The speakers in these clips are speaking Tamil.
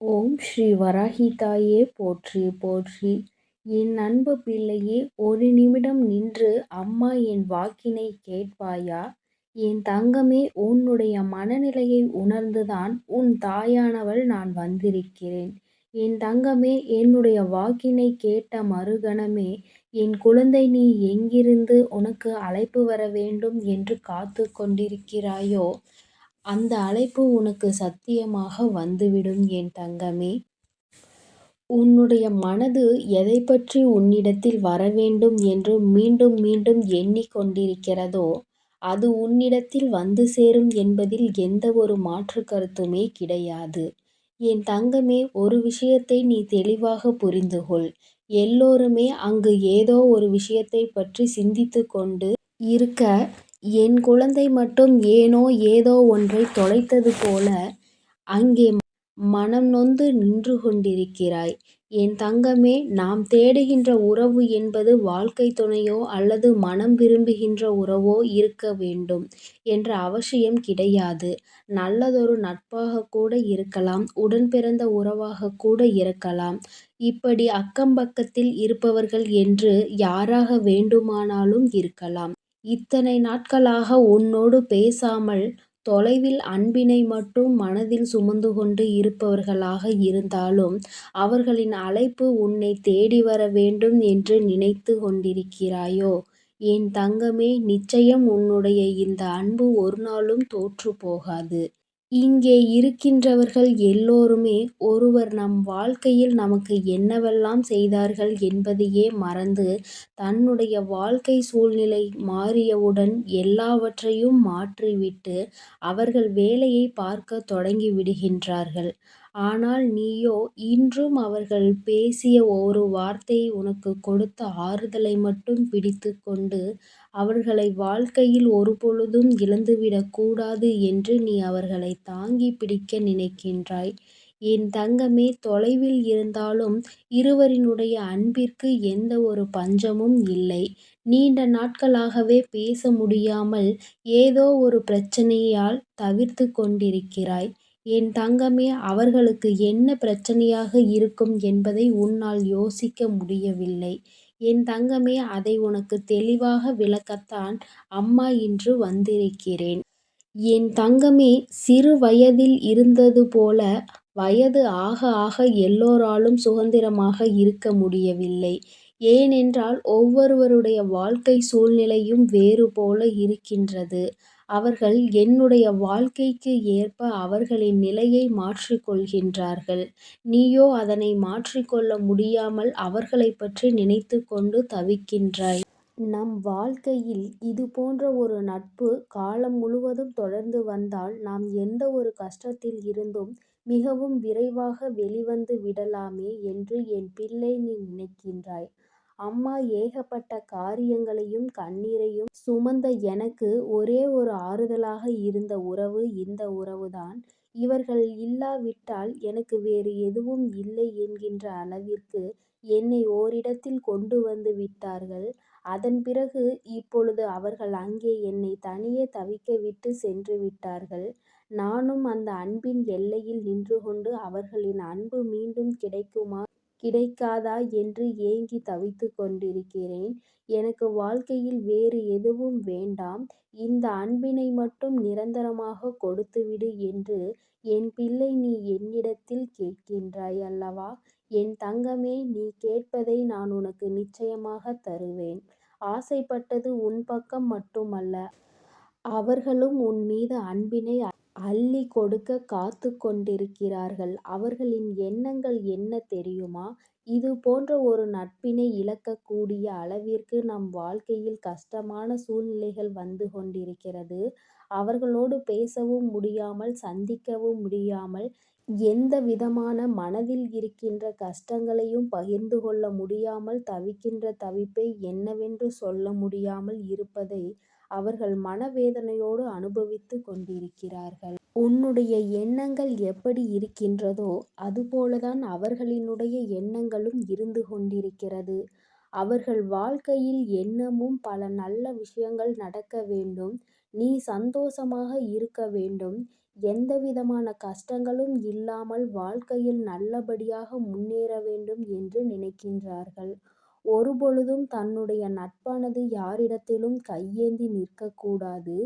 ஓம் ஸ்ரீ வராகிதாயே போற்றி போற்றி. என் அன்பு பிள்ளையே ஒரு நிமிடம் நின்று அம்மா என் வாக்கினை கேட்பாயா? என் தங்கமே உன்னுடைய மனநிலையை உணர்ந்துதான் உன் தாயானவள் நான் வந்திருக்கிறேன். என் தங்கமே என்னுடைய வாக்கினை கேட்ட மறுகணமே என் குழந்தை நீ எங்கிருந்து உனக்கு அழைப்பு வர வேண்டும் என்று காத்து கொண்டிருக்கிறாயோ? அந்த அழைப்பு உனக்கு சத்தியமாக வந்துவிடும் என் தங்கமே. உன்னுடைய மனது எதை பற்றி உன்னிடத்தில் வரவேண்டும் என்று மீண்டும் மீண்டும் எண்ணிக்கொண்டிருக்கிறதோ அது உன்னிடத்தில் வந்து சேரும் என்பதில் எந்த ஒரு மாற்று கருத்துமே கிடையாது. என் தங்கமே ஒரு விஷயத்தை நீ தெளிவாக புரிந்துகொள். எல்லோருமே அங்கு ஏதோ ஒரு விஷயத்தை பற்றி சிந்தித்து கொண்டு இருக்க என் குழந்தை மட்டும் ஏனோ ஏதோ ஒன்றை தொலைத்தது போல அங்கே மனம் நொந்து நின்று கொண்டிருக்கிறாய். என் தங்கமே நாம் தேடுகின்ற உறவு என்பது வாழ்க்கை துணையோ அல்லது மனம் விரும்புகின்ற உறவோ இருக்க வேண்டும் என்ற அவசியம் கிடையாது. நல்லதொரு நட்பாக கூட இருக்கலாம். உடன்பிறந்த உறவாக கூட இருக்கலாம். இப்படி அக்கம் பக்கத்தில் இருப்பவர்கள் என்று யாராக வேண்டுமானாலும் இருக்கலாம். இத்தனை நாட்களாக உன்னோடு பேசாமல் தொலைவில் அன்பினை மட்டும் மனதில் சுமந்து கொண்டு இருப்பவர்களாக இருந்தாலும் அவர்களின் அழைப்பு உன்னை தேடி வர வேண்டும் என்று நினைத்து கொண்டிருக்கிறாயோ? என் தங்கமே நிச்சயம் உன்னுடைய இந்த அன்பு ஒரு நாளும் தோற்று போகாது. இங்கே இருக்கின்றவர்கள் எல்லோருமே ஒருவர் நம் வாழ்க்கையில் நமக்கு என்னவெல்லாம் செய்தார்கள் என்பதையே மறந்து தன்னுடைய வாழ்க்கை சூழ்நிலை மாறியவுடன் எல்லாவற்றையும் மாற்றிவிட்டு அவர்கள் வேலையை பார்க்க தொடங்கி விடுகின்றார்கள். ஆனால் நீயோ இன்றும் அவர்கள் பேசிய ஒரு வார்த்தை உனக்கு கொடுத்த ஆறுதலை மட்டும் பிடித்துக் கொண்டு அவர்களை வாழ்க்கையில் ஒருபொழுதும் இழந்துவிடக் கூடாது என்று நீ அவர்களை தாங்கிப் பிடிக்க நினைக்கின்றாய். என் தங்கமே தொலைவில் இருந்தாலும் இருவரினுடைய அன்பிற்கு எந்த ஒரு பஞ்சமும் இல்லை. நீண்ட நாட்களாகவே பேச முடியாமல் ஏதோ ஒரு பிரச்சனையால் தவிர்த்துக் கொண்டிருக்கிறாய். என் தங்கமே அவர்களுக்கு என்ன பிரச்சனையாக இருக்கும் என்பதை உன்னால் யோசிக்க முடியவில்லை. என் தங்கமே அதை உனக்கு தெளிவாக விளக்கத்தான் அம்மா இன்று வந்திருக்கிறேன். என் தங்கமே சிறு வயதில் இருந்தது போல வயது ஆக ஆக எல்லோராலும் சுதந்திரமாக இருக்க முடியவில்லை. ஏனென்றால் ஒவ்வொருவருடைய வாழ்க்கை சூழ்நிலையும் வேறு போல இருக்கின்றது. அவர்கள் என்னுடைய வாழ்க்கைக்கு ஏற்ப அவர்களின் நிலையை மாற்றிக் கொள்கின்றார்கள். நீயோ அதனை மாற்றிக் கொள்ள முடியாமல் அவர்களைப் பற்றி நினைத்துக் கொண்டு தவிக்கின்றாய். நம் வாழ்க்கையில் இது போன்ற ஒரு நட்பு காலம் முழுவதும் தொடர்ந்து வந்தால் நாம் எந்த ஒரு கஷ்டத்தில் இருந்தும் மிகவும் விரைவாக வெளிவந்து விடலாமே என்று என் பிள்ளை நீ நினைக்கின்றாய். அம்மா ஏகப்பட்ட காரியங்களையும் கண்ணீரையும் சுமந்த எனக்கு ஒரே ஒரு ஆறுதலாக இருந்த உறவு இந்த உறவுதான். இவர்கள் இல்லாவிட்டால் எனக்கு வேறு எதுவும் இல்லை என்கின்ற அளவிற்கு என்னை ஓரிடத்தில் கொண்டு வந்து விட்டார்கள். அதன் பிறகு இப்பொழுது அவர்கள் அங்கே என்னை தனியே தவிக்க விட்டு சென்று விட்டார்கள். நானும் அந்த அன்பின் எல்லையில் நின்று கொண்டு அவர்களின் அன்பு மீண்டும் கிடைக்குமா கிடைக்காதா என்று ஏங்கி தவித்து கொண்டிருக்கிறேன். எனக்கு வாழ்க்கையில் வேறு எதுவும் வேண்டாம். இந்த அன்பினை மட்டும் நிரந்தரமாக கொடுத்துவிடு என்று என் பிள்ளை நீ என்னிடத்தில் கேட்கின்றாய் அல்லவா? என் தங்கமே நீ கேட்பதை நான் உனக்கு நிச்சயமாகத் தருவேன். ஆசைப்பட்டது உன் பக்கம் மட்டுமல்ல. அவர்களும் உன் மீது அன்பினை அள்ளி கொடுக்க காத்து கொண்டிருக்கிறார்கள். அவர்களின் எண்ணங்கள் என்ன தெரியுமா? இது போன்ற ஒரு நட்பினை இழக்கக் கூடிய அளவிற்கு நம் வாழ்க்கையில் கஷ்டமான சூழ்நிலைகள் வந்து கொண்டிருக்கிறது. அவர்களோடு பேசவும் முடியாமல் சந்திக்கவும் முடியாமல் எந்த விதமான மனதில் இருக்கின்ற கஷ்டங்களையும் பகிர்ந்து கொள்ள முடியாமல் தவிக்கின்ற தவிப்பை என்னவென்று சொல்ல முடியாமல் இருப்பதை அவர்கள் மனவேதனையோடு அனுபவித்து கொண்டிருக்கிறார்கள். உன்னுடைய எண்ணங்கள் எப்படி இருக்கின்றதோ அதுபோலதான் அவர்களினுடைய எண்ணங்களும் இருந்து கொண்டிருக்கிறது. அவர்கள் வாழ்க்கையில் எண்ணமும் பல நல்ல விஷயங்கள் நடக்க வேண்டும். நீ சந்தோஷமாக இருக்க வேண்டும். எந்தவிதமான கஷ்டங்களும் இல்லாமல் வாழ்க்கையில் நல்லபடியாக முன்னேற வேண்டும் என்று நினைக்கின்றார்கள். ஒருபொழுதும் தன்னுடைய நட்பானது யாரிடத்திலும் கையேந்தி நிற்கக்கூடாது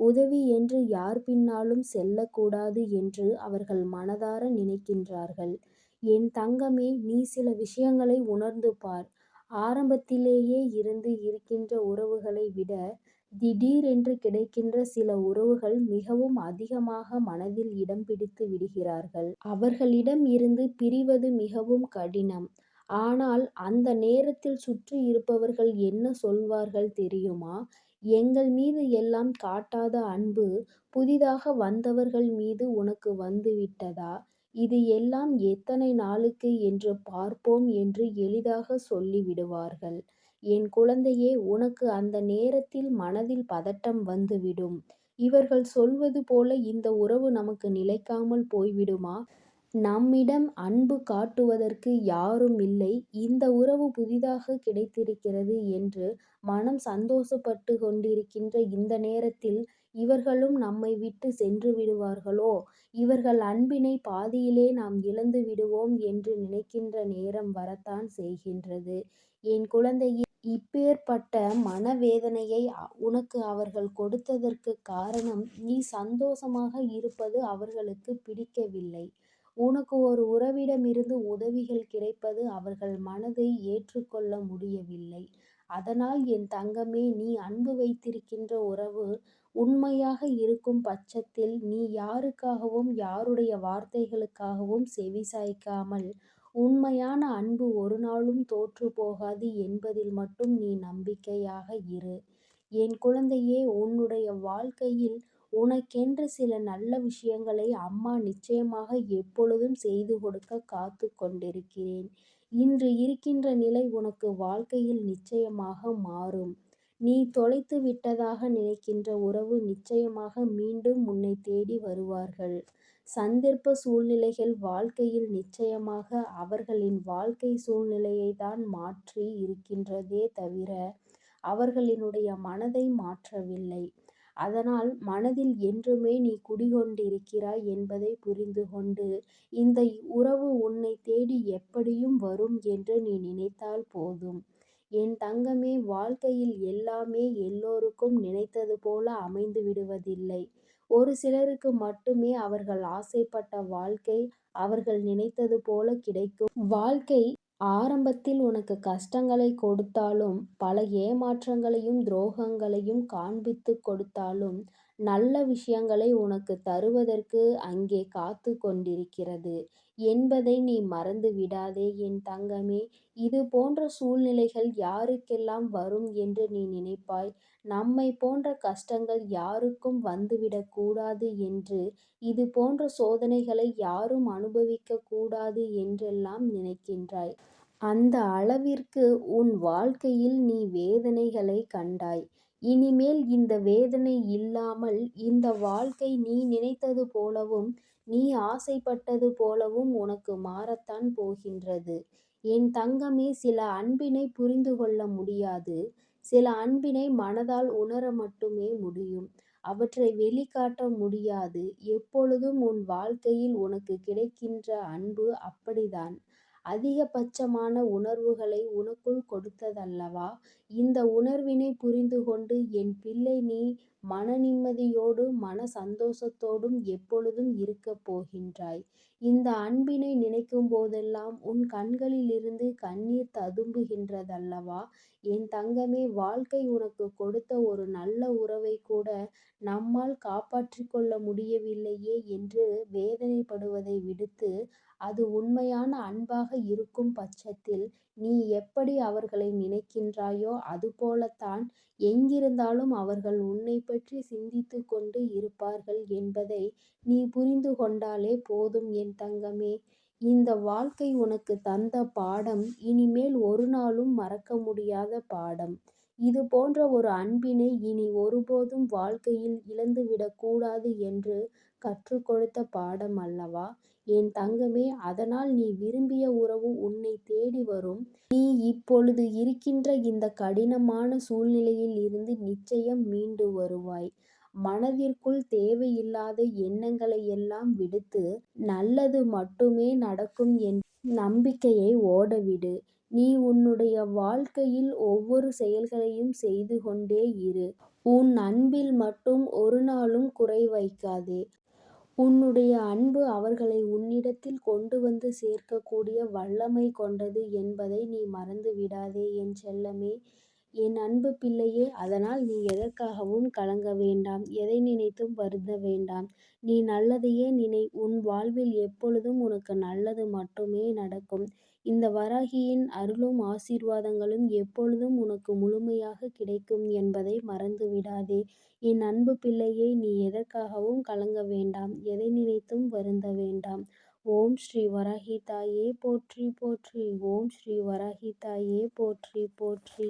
உதவி என்று யார் பின்னாலும் செல்லக்கூடாது என்று அவர்கள் மனதார நினைக்கின்றார்கள். என் தங்கமே நீ சில விஷயங்களை உணர்ந்து பார். ஆரம்பத்திலேயே இருந்து இருக்கின்ற உறவுகளை விட திடீரென்று கிடைக்கின்ற சில உறவுகள் மிகவும் அதிகமாக மனதில் இடம் பிடித்து விடுகிறார்கள். அவர்களிடம் இருந்து பிரிவது மிகவும் கடினம். ஆனால் அந்த நேரத்தில் சுற்றி இருப்பவர்கள் என்ன சொல்வார்கள் தெரியுமா? எங்கள் மீது எல்லாம் காட்டாத அன்பு புதிதாக வந்தவர்கள் மீது உனக்கு வந்து விட்டதா? இது எல்லாம் எத்தனை நாளுக்கு என்று பார்ப்போம் என்று எளிதாக சொல்லிவிடுவார்கள் என் குழந்தையே உனக்கு அந்த நேரத்தில் மனதில் பதட்டம் வந்துவிடும் இவர்கள் சொல்வது போல இந்த உறவு நமக்கு நிலைக்காமல் போய்விடுமா? நம்மிடம் அன்பு காட்டுவதற்கு யாருமில்லை. இந்த உறவு புதிதாக கிடைத்திருக்கிறது என்று மனம் சந்தோஷப்பட்டு கொண்டிருக்கின்ற இந்த நேரத்தில் இவர்களும் நம்மை விட்டு சென்று விடுவார்களோ? இவர்கள் அன்பினை பாதியிலே நாம் இழந்து விடுவோம் என்று நினைக்கின்ற நேரம் வரத்தான் செய்கின்றது. என் குழந்தையே இப்பேற்பட்ட மனவேதனையை உனக்கு அவர்கள் கொடுத்ததற்கு காரணம் நீ சந்தோஷமாக இருப்பது அவர்களுக்கு பிடிக்கவில்லை. உனக்கு ஒரு உறவிடமிருந்து உதவிகள் கிடைப்பது அவர்கள் மனதை ஏற்றுக்கொள்ள முடியவில்லை. அதனால் என் தங்கமே நீ அன்பு வைத்திருக்கின்ற உறவு உண்மையாக இருக்கும் பட்சத்தில் நீ யாருக்காகவும் யாருடைய வார்த்தைகளுக்காகவும் செவிசாய்க்காமல் உண்மையான அன்பு ஒருநாளும் தோற்றுப் போகாது என்பதில் மட்டும் நீ நம்பிக்கையாக இரு. என் குழந்தையே உன்னுடைய வாழ்க்கையில் உனக்கென்று சில நல்ல விஷயங்களை அம்மா நிச்சயமாக எப்பொழுதும் செய்து கொடுக்க காத்து கொண்டிருக்கிறேன். இன்று இருக்கின்ற நிலை உனக்கு வாழ்க்கையில் நிச்சயமாக மாறும். நீ தொலைத்து விட்டதாக நினைக்கின்ற உறவு நிச்சயமாக மீண்டும் உன்னை தேடி வருவார்கள். சந்தர்ப்ப சூழ்நிலைகள் வாழ்க்கையில் நிச்சயமாக அவர்களின் வாழ்க்கை சூழ்நிலையை தான் மாற்றி இருக்கின்றதே தவிர அவர்களினுடைய மனதை மாற்றவில்லை. அதனால் மனதில் என்றுமே நீ குடிகொண்டிருக்கிறாய் என்பதை புரிந்து கொண்டு இந்த உறவு உன்னைத் தேடி எப்படியும் வரும் என்று நீ நினைத்தால் போதும். என் தங்கமே வாழ்க்கையில் எல்லாமே எல்லோருக்கும் நினைத்தது போல அமைந்து விடுவதில்லை. ஒரு சிலருக்கு மட்டுமே அவர்கள் ஆசைப்பட்ட வாழ்க்கை அவர்கள் நினைத்தது போல கிடைக்கும். வாழ்க்கை ஆரம்பத்தில் உனக்கு கஷ்டங்களை கொடுத்தாலும் பல ஏமாற்றங்களையும் துரோகங்களையும் காண்பித்துக் கொடுத்தாலும் நல்ல விஷயங்களை உனக்கு தருவதற்கு அங்கே காத்துக் கொண்டிருக்கிறது. என்பதை நீ மறந்து விடாதே என் தங்கமே. இது போன்ற சூழ்நிலைகள் யாருக்கெல்லாம் வரும் என்று நீ நினைப்பாய்? நம்மைப் போன்ற கஷ்டங்கள் யாருக்கும் வந்துவிடக்கூடாது என்று இது போன்ற சோதனைகளை யாரும் அனுபவிக்க கூடாது என்றெல்லாம் நினைக்கின்றாய். அந்த அளவிற்கு உன் வாழ்க்கையில் நீ வேதனைகளை கண்டாய். இனிமேல் இந்த வேதனை இல்லாமல் இந்த வாழ்க்கை நீ நினைத்தது போலவும் நீ ஆசைப்பட்டது போலவும் உனக்கு மாறத்தான் போகின்றது. என் தங்கமே சில அன்பினை புரிந்து கொள்ள முடியாது. சில அன்பினை மனதால் உணர மட்டுமே முடியும். அவற்றை வெளிக்காட்ட முடியாது. எப்பொழுதும் உன் வாழ்க்கையில் உனக்கு கிடைக்கின்ற அன்பு அப்படிதான் அதிகபட்சமான உணர்வுகளை உனக்குள் கொடுத்ததல்லவா? இந்த உணர்வினை புரிந்து கொண்டு என் பிள்ளை நீ மன நிம்மதியோடு மன சந்தோஷத்தோடும் எப்பொழுதும் இருக்கப் போகின்றாய். இந்த அன்பினை நினைக்கும் போதெல்லாம் உன் கண்களிலிருந்து கண்ணீர் ததும்புகின்றதல்லவா? என் தங்கமே வாழ்க்கை உனக்கு கொடுத்த ஒரு நல்ல உறவை கூட நம்மால் காப்பாற்றிக் கொள்ள முடியவில்லையே என்று வேதனைப்படுவதை விடுத்து அது உண்மையான அன்பாக இருக்கும் பட்சத்தில் நீ எப்படி அவர்களை நினைக்கின்றாயோ அதுபோலத்தான் எங்கிருந்தாலும் அவர்கள் உன்னை பற்றி சிந்தித்துக் கொண்டு இருப்பார்கள் என்பதை நீ புரிந்து கொண்டாலே போதும் என் தங்கமே. இந்த வாழ்க்கை உனக்கு தந்த பாடம் இனிமேல் ஒரு நாளும் மறக்க முடியாத பாடம். இது போன்ற ஒரு அன்பினை இனி ஒருபோதும் வாழ்க்கையில் இழந்து என்று கற்றுக் கொடுத்த பாடம் அல்லவா? என் தங்கமே அதனால் நீ விரும்பிய உறவு உன்னைத் தேடி வரும். நீ இப்பொழுது இருக்கின்ற இந்த கடினமான சூழ்நிலையில் இருந்து நிச்சயம் மீண்டு வருவாய். மனதிற்குள் தேவையில்லாத எண்ணங்களை எல்லாம் விடுத்து நல்லது மட்டுமே நடக்கும் என் நம்பிக்கையை ஓடவிடு. நீ உன்னுடைய வாழ்க்கையில் ஒவ்வொரு செயல்களையும் செய்து கொண்டே இரு. உன் அன்பில் மட்டும் ஒரு நாளும் குறை வைக்காதே. உன்னுடைய அன்பு அவர்களை உன்னிடத்தில் கொண்டு வந்து சேர்க்கக்கூடிய வல்லமை கொண்டது என்பதை நீ மறந்து விடாதே என் செல்லமே. என் அன்பு பிள்ளையே. அதனால் நீ எதற்காகவும் கலங்க வேண்டாம். எதை நினைத்தும் வருந்த வேண்டாம். நீ நல்லதையே நினை. உன் வாழ்வில் எப்பொழுதும் உனக்கு நல்லது மட்டுமே நடக்கும். இந்த வராகியின் அருளும் ஆசீர்வாதங்களும் எப்பொழுதும் உனக்கு முழுமையாக கிடைக்கும் என்பதை மறந்து விடாதே. என் அன்பு பிள்ளையை நீ எதற்காகவும் கலங்க வேண்டாம். எதை நினைத்தும் வருந்த வேண்டாம். ஓம் ஸ்ரீ வராகி தாயே போற்றி போற்றி ஓம் ஸ்ரீ வராகி தாயே போற்றி போற்றி.